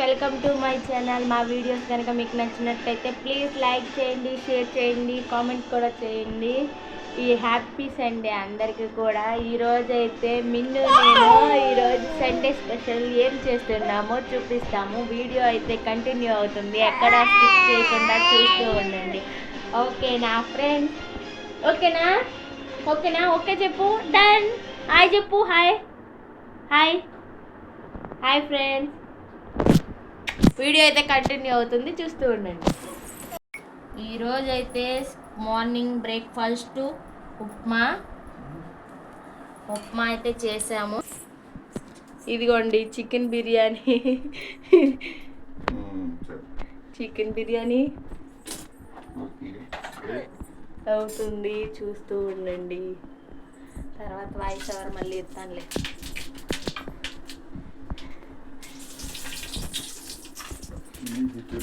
Welcome to my channel మా videos కనుక మీకు నచ్చినట్లయితే ప్లీజ్ లైక్ చేయండి షేర్ చేయండి కామెంట్ కూడా చేయండి. ఈ హ్యాపీ సండే అందరికీ కూడా. ఈరోజు అయితే మిన్ను నేను ఈరోజు సండే స్పెషల్ ఏం చేస్తున్నామో చూపిస్తాము. వీడియో అయితే కంటిన్యూ అవుతుంది. ఎక్కడ స్కిప్ చేయకుండా చూస్తూ ఉండండి. ఓకేనా ఫ్రెండ్స్ ఓకేనా ఓకేనా ఓకే చెప్పు. డన్ హాయ్ చెప్పు. Hi hi hi friends video అయితే కంటిన్యూ అవుతుంది చూస్తూ ఉండండి. ఈరోజు అయితే మార్నింగ్ బ్రేక్ఫాస్ట్ ఉప్మా. ఉప్మా అయితే చేసాము. ఇదిగోండి చికెన్ బిర్యానీ. చికెన్ బిర్యానీ. అవుతుంది చూస్తూ ఉండండి. తర్వాత వాయిస్ ఎవరు మళ్ళీ ఇస్తానులే 있는 것들을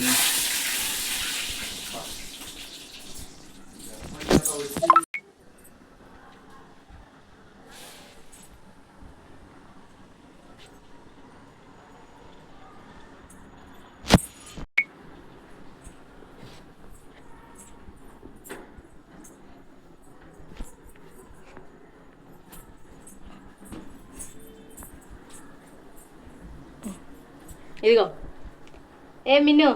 이거. ఏ మిన్ను.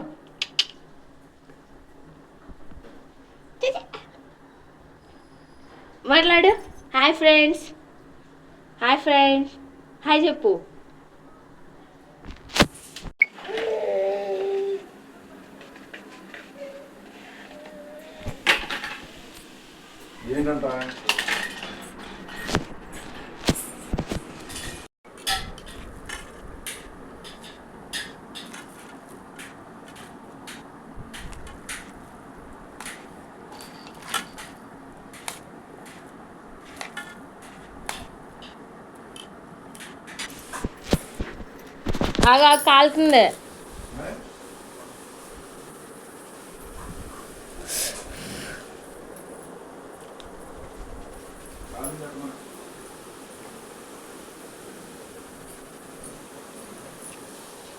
మాట్లాడు. Hi friends. Hi friends. Hi చెప్పు. ఏంటంటే? బాగా కాలుతుంది.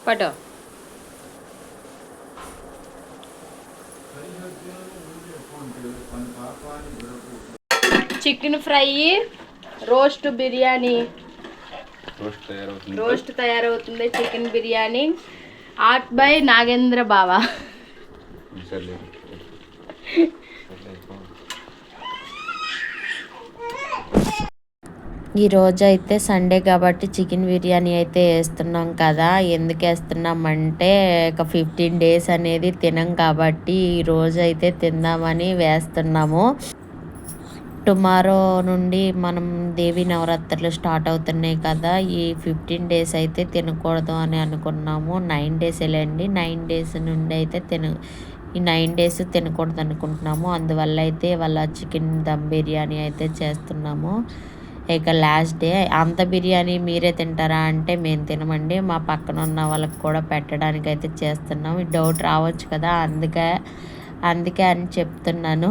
పటో chicken fry roast biryani. Roast తయారవుతుంది. Chicken biryani. Art by Nagendra బావా. ఈ రోజు అయితే సండే కాబట్టి చికెన్ బిర్యానీ అయితే వేస్తున్నాం కదా. ఎందుకు వేస్తున్నాం అంటే ఒక ఫిఫ్టీన్ డేస్ అనేది తినం కాబట్టి ఈ రోజు అయితే తిందామని వేస్తున్నాము. టుమారో నుండి మనం దేవి నవరాత్రులు స్టార్ట్ అవుతున్నాయి కదా. ఈ ఫిఫ్టీన్ డేస్ అయితే తినకూడదు అని అనుకున్నాము. నైన్ డేస్ వెళ్ళండి. నైన్ డేస్ నుండి అయితే తిన ఈ నైన్ డేస్ తినకూడదు అనుకుంటున్నాము. అందువల్ల అయితే వాళ్ళ చికెన్ దమ్ బిర్యానీ అయితే చేస్తున్నాము. ఇక లాస్ట్ డే అంత బిర్యానీ మీరే తింటారా అంటే మేము తినమండి. మా పక్కన ఉన్న వాళ్ళకి కూడా పెట్టడానికి అయితే చేస్తున్నాం డౌట్ రావచ్చు కదా. అందుకే అందుకే అని చెప్తున్నాను.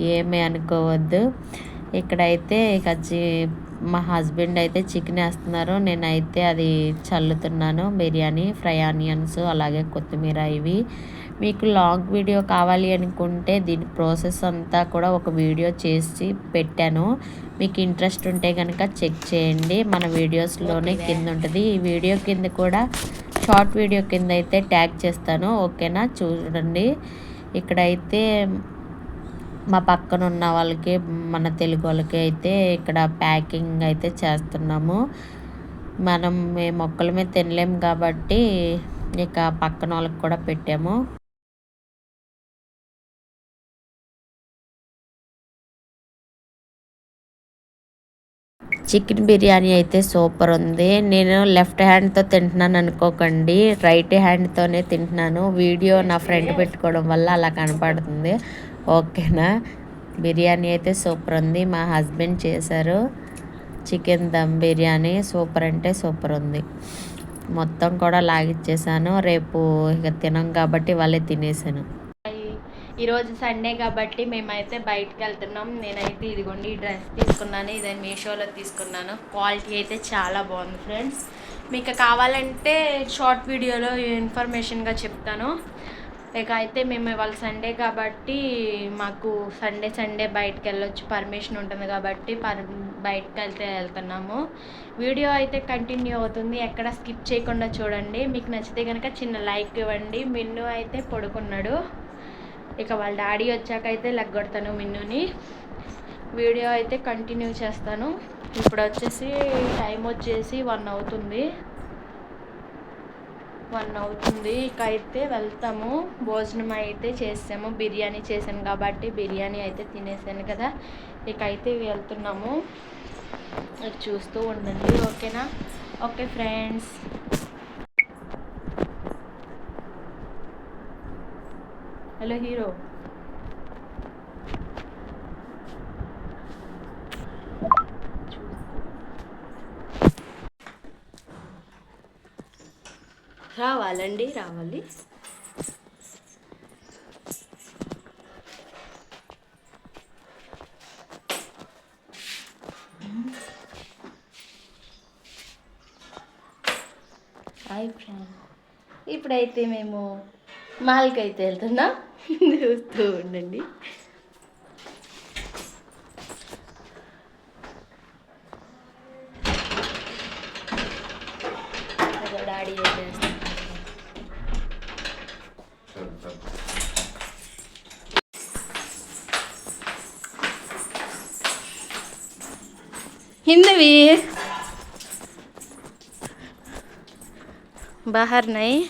ఏమీ అనుకోవద్దు. ఇక్కడైతే ఇక మా హస్బెండ్ అయితే చికెన్ వేస్తున్నారు. నేనైతే అది చల్లుతున్నాను. బిర్యానీ ఫ్రై ఆనియన్స్ అలాగే కొత్తిమీర ఇవి. మీకు లాంగ్ వీడియో కావాలి అనుకుంటే దీని ప్రాసెస్ అంతా కూడా ఒక వీడియో చేసి పెట్టాను. మీకు ఇంట్రెస్ట్ ఉంటే కనుక చెక్ చేయండి. మన వీడియోస్లోనే కింద ఉంటుంది. ఈ వీడియో కింద కూడా షార్ట్ వీడియో కింద అయితే ట్యాగ్ చేస్తాను. ఓకేనా? చూడండి. ఇక్కడైతే మా పక్కన ఉన్న వాళ్ళకి మన తెలుగు వాళ్ళకి అయితే ఇక్కడ ప్యాకింగ్ అయితే చేస్తున్నాము. మనం మేము మొక్కల మీద తినలేము కాబట్టి ఇక పక్కన వాళ్ళకి కూడా పెట్టాము. చికెన్ బిర్యానీ అయితే సూపర్ ఉంది. నేను లెఫ్ట్ హ్యాండ్తో తింటున్నాను అనుకోకండి. రైట్ హ్యాండ్తోనే తింటున్నాను. వీడియో నా ఫ్రెండ్ పెట్టుకోవడం వల్ల అలా కనపడుతుంది. ఓకేనా? బిర్యానీ అయితే సూపర్ ఉంది. మా హస్బెండ్ చేశారు. చికెన్ దమ్ బిర్యానీ సూపర్ అంటే సూపర్ ఉంది. మొత్తం కూడా లాగిచ్చేసాను. రేపు ఇక తినం కాబట్టి వాళ్ళే తినేసాను. ఈరోజు సండే కాబట్టి మేమైతే బయటకు వెళ్తున్నాం నేనైతే ఇదిగోండి ఈ డ్రెస్ తీసుకున్నాను. ఇది మీషోలో తీసుకున్నాను. క్వాలిటీ అయితే చాలా బాగుంది ఫ్రెండ్స్. మీకు కావాలంటే షార్ట్ వీడియోలో ఇన్ఫర్మేషన్గా చెప్తాను. ఇక అయితే మేము ఇవాళ సండే కాబట్టి మాకు సండే సండే బయటకు వెళ్ళొచ్చు. పర్మిషన్ ఉంటుంది కాబట్టి పర్ బయటకు వెళ్తే వెళ్తున్నాము. వీడియో అయితే కంటిన్యూ అవుతుంది. ఎక్కడ స్కిప్ చేయకుండా చూడండి. మీకు నచ్చితే కనుక చిన్న లైక్ ఇవ్వండి. మిన్ను అయితే పడుకున్నాడు. ఇక వాళ్ళ డాడీ వచ్చాక అయితే లెగ్గొడతాను మిన్నుని. వీడియో అయితే కంటిన్యూ చేస్తాను. ఇప్పుడు వచ్చేసి టైం వచ్చేసి వన్ అవుతుంది. వన్ అవుతుంది. ఇక అయితే వెళ్తాము. భోజనం అయితే చేసాము. బిర్యానీ చేశాను కాబట్టి బిర్యానీ అయితే తినేసాను కదా. ఇక అయితే వెళ్తున్నాము చూస్తూ ఉండండి. ఓకేనా? Okay friends. Hello hero. రావాలండి రావాలి. Hi friend. ఇప్పుడైతే మేము మాల్కి అయితే వెళ్తున్నాం. చూస్తూ ఉండండి. हिंदवी बाहर नहीं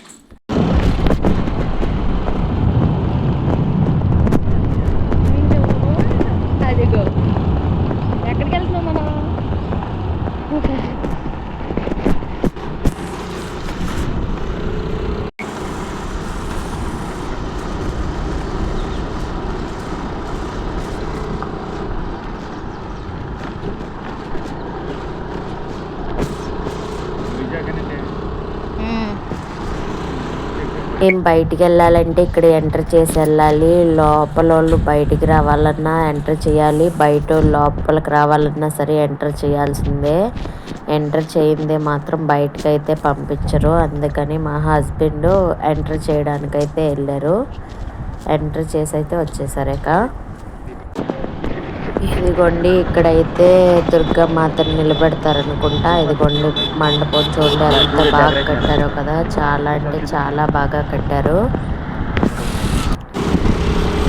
మేము బయటికి వెళ్ళాలంటే ఇక్కడ ఎంటర్ చేసి వెళ్ళాలి. లోపల వాళ్ళు బయటికి రావాలన్నా ఎంటర్ చేయాలి. బయట లోపలికి రావాలన్నా సరే ఎంటర్ చేయాల్సిందే. ఎంటర్ చేయిందే మాత్రం బయటకు అయితే పంపించరు. అందుకని మా హస్బెండ్ ఎంటర్ చేయడానికైతే వెళ్ళారు. ఎంటర్ చేసి అయితే వచ్చేసారు ఇక. ఇదిగోండి ఇక్కడైతే దుర్గామాతను నిలబెడతారనుకుంటా. ఇదిగోండి మండపం చూడండి ఎంత బాగా కట్టారో కదా. చాలా అంటే చాలా బాగా కట్టారు.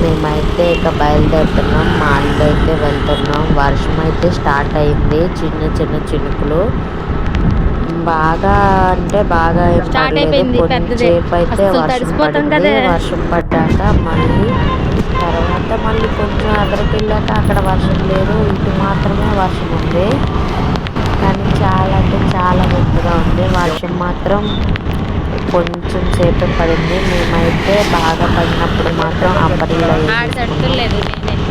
మేమైతే ఇక బయలుదేరుతున్నాం మాల్కి అయితే వెళ్తున్నాం. వర్షం అయితే స్టార్ట్ అయింది చిన్న చిన్న చినుకులు. బాగా అంటే బాగా. కొంచెంసేపు అయితే వర్షం పడింది. కదే. వర్షం పడ్డాక మళ్ళీ తర్వాత మళ్ళీ కొంచెం అక్కడికి వెళ్ళాక అక్కడ వర్షం లేదు. ఇటు మాత్రమే వర్షం ఉంది. కానీ చాలా అంటే చాలా గట్టిగా ఉంది. వర్షం మాత్రం కొంచెం సేపు పడింది. మేమైతే బాగా పడినప్పుడు మాత్రం నేనే.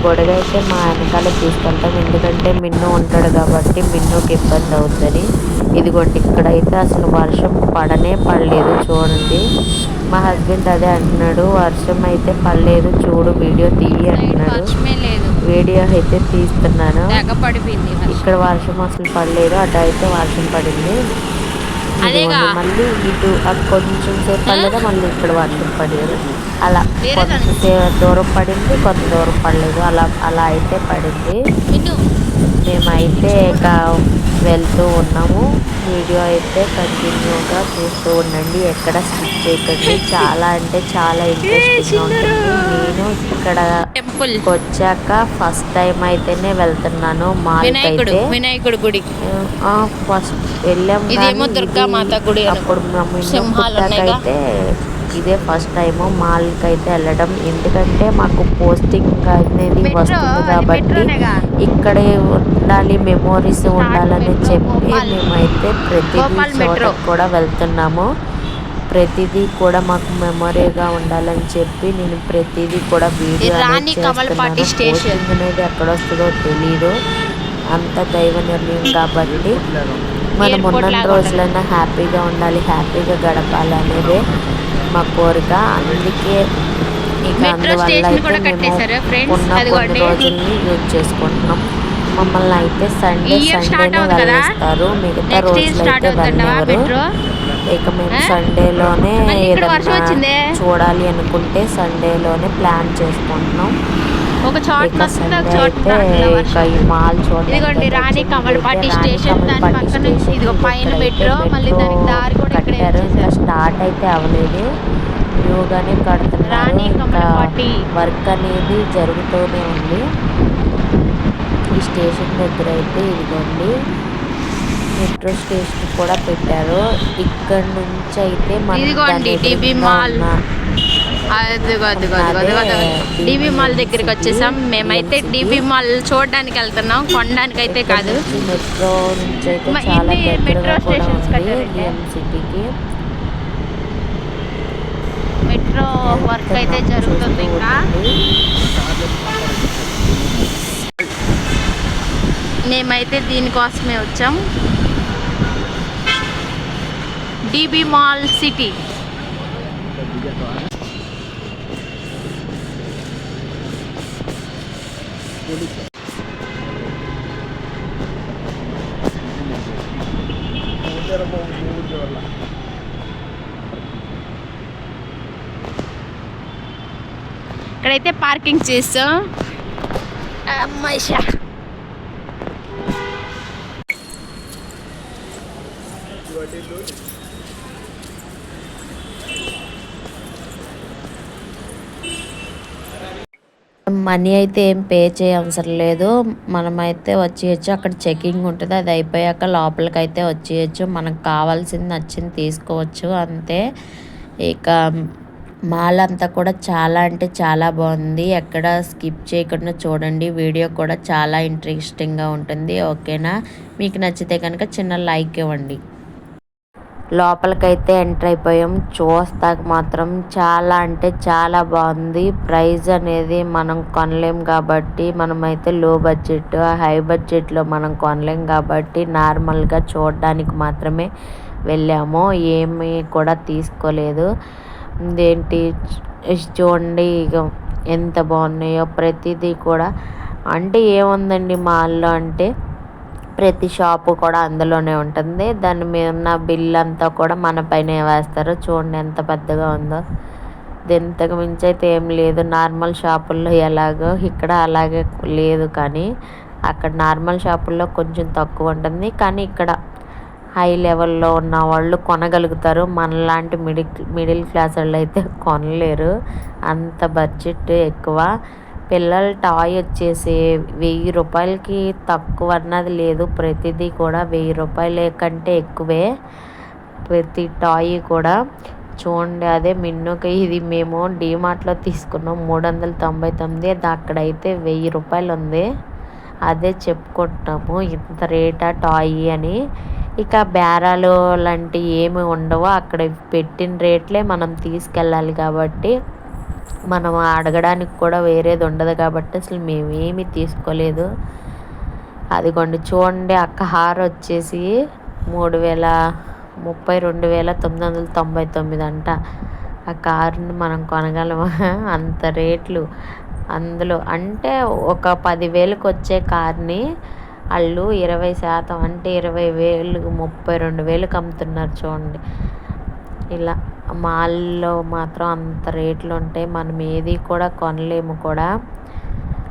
గొడవ అయితే మా వెనకాల తీసుకెళ్తాం. ఎందుకంటే మిన్ను ఉంటాడు కాబట్టి మిన్నుకి ఇబ్బంది అవుతుంది ఇదిగోండి ఇక్కడైతే అసలు వర్షం పడనే పడలేదు. చూడండి. మా హస్బెండ్ అదే అంటున్నాడు వర్షం అయితే పడలేదు చూడు వీడియో తీయి అంటున్నాడు. వీడియో అయితే తీస్తున్నాను. ఇక్కడ వర్షం అసలు పడలేదు అటు అయితే వర్షం పడింది. మళ్ళీ ఇటు కొంచెం సేపు పడలేదు మళ్ళీ ఇక్కడ వర్షం పడలేదు. అలా కొంత. సే- దూరం పడింది కొంత దూరం పడలేదు అలా అలా అయితే పడింది. మేమైతే ఇక వెళ్తూ ఉన్నాము. వీడియో అయితే కంటిన్యూగా చూస్తూ ఉండండి. ఎక్కడ స్కిప్ చేయకండి. చాలా అంటే చాలా ఇంట్రెస్టింగ్ ఉంటుంది. నేను ఇక్కడ టెంపుల్. వచ్చాక ఫస్ట్ టైం అయితేనే వెళ్తున్నాను. మాల్కి వినాయకుడు అయితే వినాయకుడు గుడి. ఫస్ట్ వెళ్ళాం ఇదేమో కానీ దుర్గామాత ఇది గుడి అను. అప్పుడు మేము ఇదే ఫస్ట్ టైం మాల్కి అయితే వెళ్ళడం ఎందుకంటే మాకు పోస్టింగ్ అనేది వస్తుంది కాబట్టి. ఇక్కడే ఉండాలి మెమోరీస్ ఉండాలని చెప్పి. మేమైతే మెట్రో. చోటకి కూడా వెళ్తున్నాము ప్రతిదీ కూడా మాకు మెమొరీగా ఉండాలని చెప్పి నేను ప్రతిదీ కూడా వీడియో అనేది. పోస్టింగ్ ఎక్కడ వస్తుందో తెలీదు అంత దైవ నిర్ణయం కాబట్టి మనం ఉన్న రోజులైనా హ్యాపీగా ఉండాలి హ్యాపీగా గడపాలి అనేదే మా కోరిక. అందుకే ఇక అందువల్ల అయితే మేము ఉన్న కొన్ని రోజుల్ని యూజ్ చేసుకుంటున్నాం. మమ్మల్ని అయితే సండే సండేనే? వెళ్ళిస్తారు మిగతా రోజులు స్టార్ట్ అయితే వెళ్ళేవారు ఇక మేము? సండేలోనే ఏదన్నా. చూడాలి అనుకుంటే సండేలోనే ప్లాన్ చేసుకుంటున్నాం. ఒక చోట ఒక మాల్ ఇదిగోండి రాణి. కమలపాటి స్టేషన్ దాని కమలపాటి పక్క నుంచి స్టేషన్. ఇదిగో పైన మెట్రో, మళ్ళీ దానికి దారి కూడా ఇక్కడే. స్టార్ట్ అయితే అవ్వలేదు న్యూగానే కడుతున్నారు రాణి ఇంకా కమలపాటి. వర్క్ అనేది జరుగుతూనే ఉంది ఈ స్టేషన్ దగ్గర అయితే ఇదిగోండి మెట్రో స్టేషన్ కూడా పెట్టారు ఇక్కడ నుంచి అయితే మనం అదిగో అదిగో అదిగో అదే అదిగో డిబి మాల్ దగ్గరికి వచ్చేసాం. మేమైతే. డిబి మాల్ చూడడానికి వెళ్తున్నాం. కొనడానికి అయితే కాదు. Metro stations. డిఎంసిటీకి మెట్రో వర్క్ అయితే జరుగుతుంది ఇంకా మేమైతే దీనికోసమే వచ్చాం. DB mall city. ఇక్కడైతే పార్కింగ్ చేస్తాం. అమ్మాయిషా మనీ అయితే ఏం పే చేయ అవసరం లేదు. మనమైతే వచ్చేయచ్చు. అక్కడ చెకింగ్ ఉంటుంది. అది అయిపోయాక లోపలికి అయితే వచ్చేయచ్చు. మనకు కావాల్సింది నచ్చింది తీసుకోవచ్చు. అంతే. ఇక మాల్ అంతా కూడా చాలా అంటే చాలా బాగుంది. ఎక్కడ స్కిప్ చేయకుండా చూడండి. వీడియో కూడా చాలా ఇంట్రెస్టింగ్గా ఉంటుంది. ఓకేనా? మీకు నచ్చితే కనుక చిన్న లైక్ ఇవ్వండి. లోపలికైతే ఎంటర్ అయిపోయాం. చూస్తాక మాత్రం చాలా అంటే చాలా బాగుంది. ప్రైస్ అనేది మనం కొనలేం కాబట్టి మనమైతే లో బడ్జెట్ హై బడ్జెట్లో మనం కొనలేం కాబట్టి నార్మల్గా చూడడానికి మాత్రమే వెళ్ళాము. ఏమీ కూడా తీసుకోలేదు. ఇదేంటి? చూడండి ఇక ఎంత బాగున్నాయో ప్రతిదీ కూడా. అంటే ఏముందండి మాల్లో అంటే ప్రతి షాపు కూడా అందులోనే ఉంటుంది. దాని మీద ఉన్న బిల్ అంతా కూడా మన పైన వేస్తారు. చూడండి ఎంత పెద్దగా ఉందో. దీంతకు మించి అయితే ఏం లేదు. నార్మల్ షాపుల్లో ఎలాగో ఇక్కడ అలాగే లేదు కానీ అక్కడ నార్మల్ షాపుల్లో కొంచెం తక్కువ ఉంటుంది. కానీ ఇక్కడ హై లెవెల్లో ఉన్న వాళ్ళు కొనగలుగుతారు. మనలాంటి మిడిల్ మిడిల్ క్లాస్ వాళ్ళు అయితే కొనలేరు. అంత బడ్జెట్ ఎక్కువ. పిల్లల టాయ్ వచ్చేసి వెయ్యి రూపాయలకి తక్కువ అన్నది లేదు. ప్రతిదీ కూడా వెయ్యి రూపాయల కంటే ఎక్కువే. ప్రతి టాయ్ కూడా. చూడండి అదే మిన్నుకి ఇది మేము డీమార్ట్లో తీసుకున్నాం. మూడు వందల తొంభై తొమ్మిది అది అక్కడైతే వెయ్యి రూపాయలు ఉంది అదే చెప్పుకుంటున్నాము. ఇంత రేటా టాయ్ అని. ఇక బేరాలు లాంటివి ఏమి ఉండవు అక్కడ పెట్టిన రేట్లే మనం తీసుకెళ్ళాలి కాబట్టి. మనం అడగడానికి కూడా వేరేది ఉండదు కాబట్టి అసలు మేమేమీ తీసుకోలేదు. అదిగోండి చూడండి అక్క హార వచ్చేసి మూడు వేల ముప్పై రెండు వేల తొమ్మిది వందల తొంభై తొమ్మిది అంట. ఆ కారుని మనం కొనగలమా? అంత రేట్లు అందులో. అంటే ఒక పదివేలకు వచ్చే కార్ని వాళ్ళు ఇరవై శాతం అంటే ఇరవై వేలు ముప్పై రెండు వేలకు అమ్ముతున్నారు చూడండి. ఇలా మాల్లో మాత్రం అంత రేట్లు ఉంటాయి. మనం ఏది కూడా కొనలేము కూడా.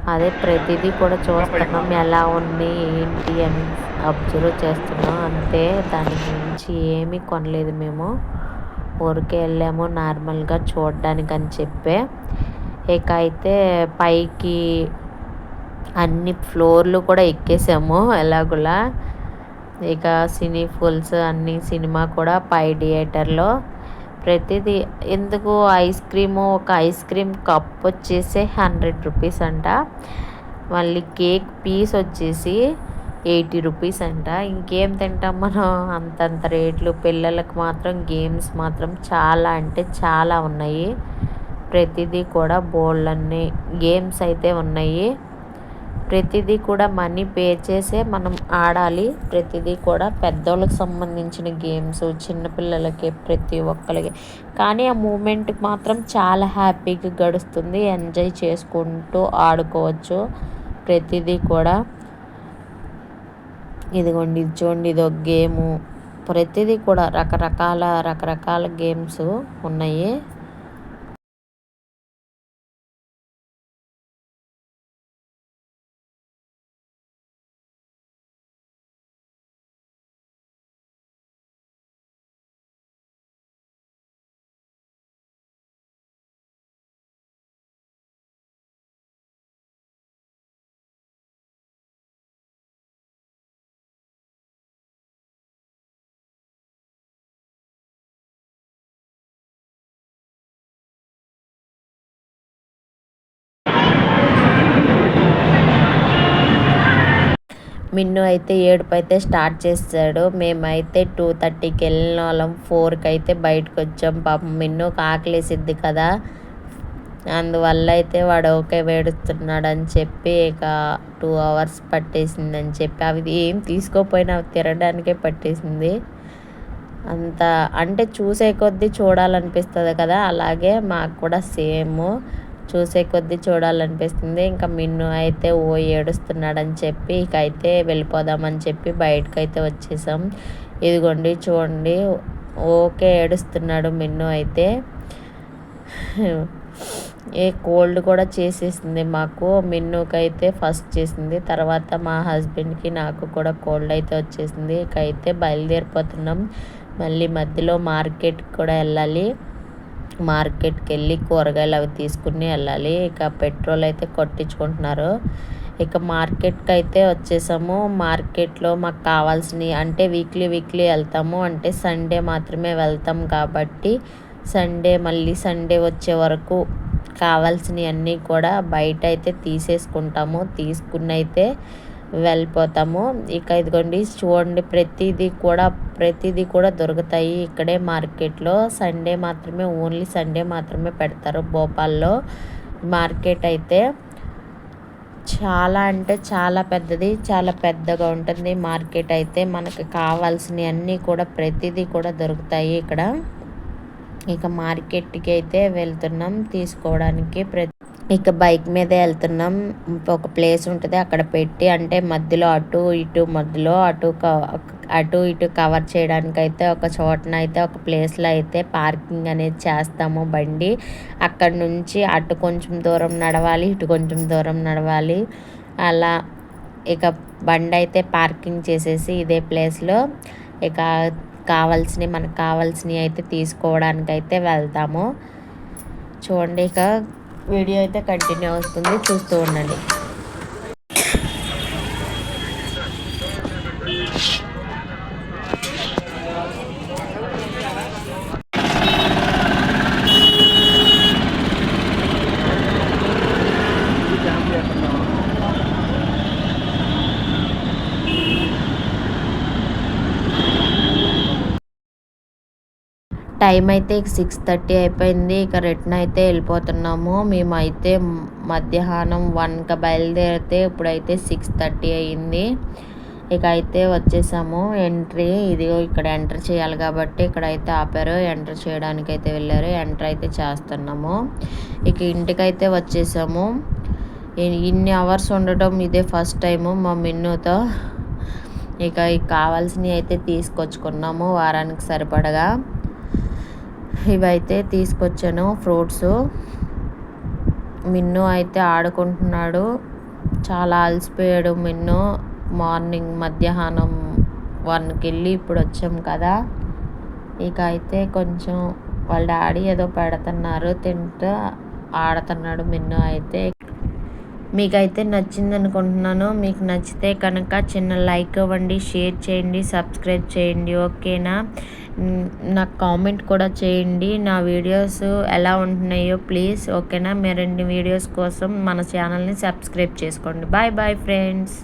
అదే ప్రతిదీ కూడా చూస్తున్నాం. ఎలా ఉంది ఏంటి అని అబ్జర్వ్ చేస్తున్నాం. అంతే. దాని గురించి ఏమీ కొనలేదు మేము. ఊరికే వెళ్ళాము నార్మల్గా చూడడానికి అని చెప్పే. ఇక అయితే పైకి అన్ని ఫ్లోర్లు కూడా ఎక్కేసాము ఎలాగులా. ఇక సినీ ఫుల్స్ అన్ని సినిమా కూడా పై థియేటర్లో ప్రతిదీ ఎందుకు ఐస్ క్రీము? ఒక ఐస్ క్రీమ్ కప్ వచ్చేసి హండ్రెడ్ రూపీస్ అంట. మళ్ళీ కేక్ పీస్ వచ్చేసి ఎయిటీ రూపీస్ అంట. ఇంకేం తింటాం మనం? అంతంత రేట్లు. పిల్లలకు మాత్రం గేమ్స్ మాత్రం చాలా అంటే చాలా ఉన్నాయి. ప్రతిదీ కూడా బోల్డ్ అన్ని గేమ్స్ అయితే ఉన్నాయి. ప్రతిదీ కూడా మనీ పే చేసే మనం ఆడాలి. ప్రతిదీ కూడా పెద్దోళ్ళకి సంబంధించిన గేమ్స్ చిన్నపిల్లలకి ప్రతి ఒక్కరికి కానీ ఆ మూమెంట్ మాత్రం చాలా హ్యాపీగా గడుస్తుంది. ఎంజాయ్ చేసుకుంటూ ఆడుకోవచ్చు. ప్రతిదీ కూడా ఇదిగోండి ఇది చూడండి ఇది ఒక గేము. ప్రతిదీ కూడా రకరకాల రకరకాల గేమ్స్ ఉన్నాయి. మిన్ను అయితే ఏడుపు అయితే స్టార్ట్ చేస్తాడు. మేమైతే టూ థర్టీకి వెళ్ళిన వాళ్ళం ఫోర్కి అయితే బయటకు వచ్చాం పాపం మిన్ను ఆకలేసిద్ది కదా. అందువల్ల అయితే వాడు ఓకే వేడుస్తున్నాడు అని చెప్పి ఇక టూ అవర్స్ పట్టేసింది అని చెప్పి అవి ఏం తీసుకోపోయినా తినడానికే పట్టేసింది. అంత అంటే చూసే కొద్దీ చూడాలనిపిస్తుంది కదా. అలాగే మాకు కూడా సేమ్. చూసే కొద్దీ చూడాలనిపిస్తుంది. ఇంకా మిన్ను అయితే ఓ ఏడుస్తున్నాడని చెప్పి ఇక అయితే వెళ్ళిపోదామని చెప్పి బయటకు అయితే వచ్చేసాం. ఇదిగోండి చూడండి. ఓకే ఏడుస్తున్నాడు మిన్ను అయితే. ఏ కోల్డ్ కూడా చేసేసింది మాకు. మిన్నుకైతే అయితే ఫస్ట్ చేసింది. తర్వాత మా హస్బెండ్కి నాకు కూడా కోల్డ్ అయితే వచ్చేసింది. ఇక అయితే బయలుదేరిపోతున్నాం. మళ్ళీ మధ్యలో మార్కెట్కి కూడా వెళ్ళాలి. మార్కెట్కి వెళ్ళి కూరగాయలు అవి తీసుకుని వెళ్ళాలి. ఇక పెట్రోల్ అయితే కొట్టించుకుంటున్నారు. ఇక మార్కెట్కి అయితే వచ్చేసాము. మార్కెట్లో మాకు కావాల్సినవి అంటే వీక్లీ వీక్లీ వెళ్తాము. అంటే సండే మాత్రమే వెళ్తాం కాబట్టి సండే మళ్ళీ సండే వచ్చే వరకు కావాల్సినవి అన్నీ కూడా బయట అయితే తీసేసుకుంటాము. తీసుకుని అయితే వెళ్ళిపోతాము. ఇక ఇదిగోండి చూడండి ప్రతిదీ కూడా ప్రతిదీ కూడా దొరుకుతాయి ఇక్కడే మార్కెట్లో. సండే మాత్రమే ఓన్లీ సండే మాత్రమే పెడతారు భోపాల్లో. మార్కెట్ అయితే చాలా అంటే చాలా పెద్దది చాలా పెద్దగా ఉంటుంది. మార్కెట్ అయితే మనకు కావాల్సినవి అన్నీ కూడా ప్రతిదీ కూడా దొరుకుతాయి ఇక్కడ. ఇక మార్కెట్కి అయితే వెళ్తున్నాం తీసుకోవడానికి ప్రతి ఇక బైక్ మీద వెళ్తున్నాం. ఒక ప్లేస్ ఉంటుంది అక్కడ పెట్టి అంటే మధ్యలో అటు ఇటు మధ్యలో అటు అటు ఇటు కవర్ చేయడానికి అయితే ఒక చోటన అయితే ఒక ప్లేస్లో అయితే పార్కింగ్ అనేది చేస్తాము బండి. అక్కడ నుంచి అటు కొంచెం దూరం నడవాలి ఇటు కొంచెం దూరం నడవాలి. అలా ఇక బండి అయితే పార్కింగ్ చేసేసి ఇదే ప్లేస్లో ఇక కావాల్సినవి మనకు కావాల్సినవి అయితే తీసుకోవడానికి అయితే వెళ్తాము. చూడండి ఇక వీడియో అయితే కంటిన్యూ అవుతుంది చూస్తూ ఉండండి. టైం అయితే సిక్స్ థర్టీ అయిపోయింది. ఇక రిటర్న్ అయితే వెళ్ళిపోతున్నాము. మేమైతే మధ్యాహ్నం వన్కి బయలుదేరితే ఇప్పుడైతే సిక్స్ థర్టీ అయ్యింది ఇక అయితే వచ్చేసాము. ఎంట్రీ ఇది ఇక్కడ ఎంటర్ చేయాలి కాబట్టి ఇక్కడ అయితే ఆపారు. ఎంటర్ చేయడానికి అయితే వెళ్ళారు. ఎంటర్ అయితే చేస్తున్నాము. ఇక ఇంటికైతే వచ్చేసాము. ఇన్ని అవర్స్ ఉండటం ఇదే ఫస్ట్ టైము మా మిన్నుతో. ఇక కావాల్సినవి అయితే తీసుకొచ్చుకున్నాము. వారానికి సరిపడగా. ఇవైతే తీసుకొచ్చాను ఫ్రూట్స్. మిన్ను అయితే ఆడుకుంటున్నాడు. చాలా అలసిపోయాడు మిన్ను. మార్నింగ్ మధ్యాహ్నం వన్కి వెళ్ళి ఇప్పుడు వచ్చాం కదా. ఇక అయితే కొంచెం వాళ్ళ డాడీ ఏదో పెడుతున్నారు తింటూ ఆడుతున్నాడు మిన్ను అయితే. మీకైతే నచ్చింది అనుకుంటున్నాను మీకు నచ్చితే కనుక చిన్న లైక్ ఇవ్వండి షేర్ చేయండి సబ్స్క్రైబ్ చేయండి ఓకేనా? నాకు కామెంట్ కూడా చేయండి. నా వీడియోస్ ఎలా ఉంటున్నాయో ప్లీజ్ ఓకేనా? మీ రెండు వీడియోస్ కోసం మన ఛానల్ని సబ్స్క్రైబ్ చేసుకోండి. Bye bye friends.